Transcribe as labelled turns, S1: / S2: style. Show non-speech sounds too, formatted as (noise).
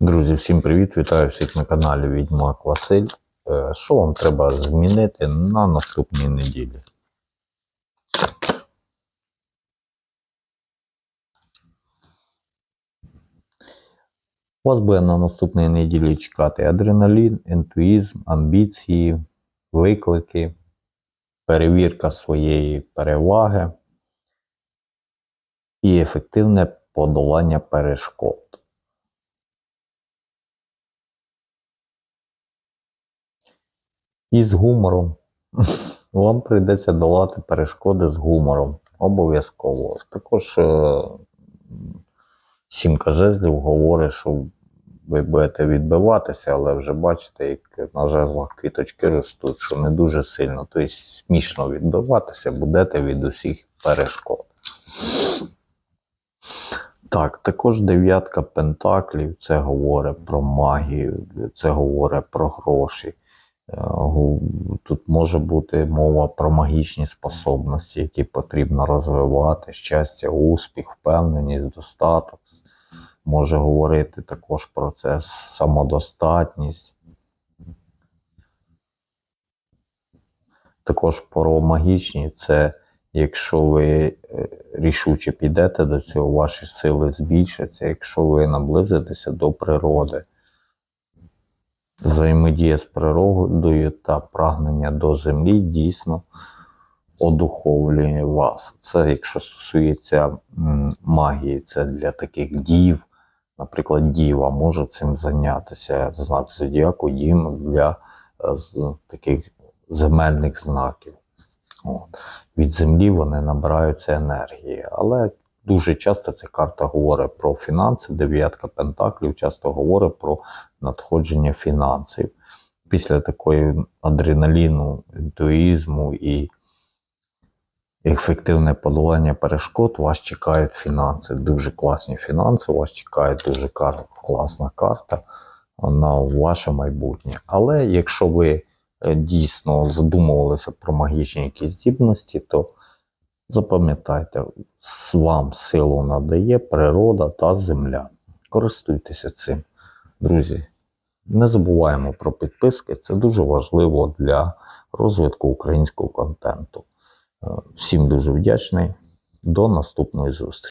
S1: Друзі, всім привіт! Вітаю всіх на каналі Відьмак Василь. Е, Що вам треба змінити на наступній неділі? Вас буде на наступній неділі чекати адреналін, ентуїзм, амбіції, виклики, перевірка своєї переваги і ефективне подолання перешкод. І з гумором. (laughs) Вам прийдеться долати перешкоди з гумором. Обов'язково. Також е, сімка жезлів говорить, що ви будете відбиватися, але вже бачите, як на жезлах квіточки ростуть, що не дуже сильно. Тобто смішно відбиватися будете від усіх перешкод. Так, також дев'ятка пентаклів це говорить про магію, це говорить про гроші. Е, Тут може бути мова про магічні способності, які потрібно розвивати, щастя, успіх, впевненість, достаток. Може говорити також про це самодостатність. Також про магічні це якщо ви е, рішуче підете до цього, ваші сили збільшаться, якщо ви наблизитеся до природи. Взаємодія з природою та прагнення до землі дійсно одуховлює вас. Це якщо стосується магії, це для таких дів. Наприклад, діва може цим зайнятися. Знак зодіаку дім для е, таких земельних знаків. От. Від землі вони набираються енергії. Але дуже часто ця карта говорить про фінанси, дев'ятка пентаклів часто говорить про надходження фінансів. Після такої адреналіну, ентуїзму і ефективне подолання перешкод вас чекають фінанси. Дуже класні фінанси, вас чекає дуже кар- класна карта на ваше майбутнє. Але якщо ви е, дійсно задумувалися про магічні якісь здібності, то запам'ятайте, вам силу надає природа та земля. Користуйтеся цим, друзі. Не забуваємо про підписки, це дуже важливо для розвитку українського контенту. Е, Всім дуже вдячний. До наступної зустрічі.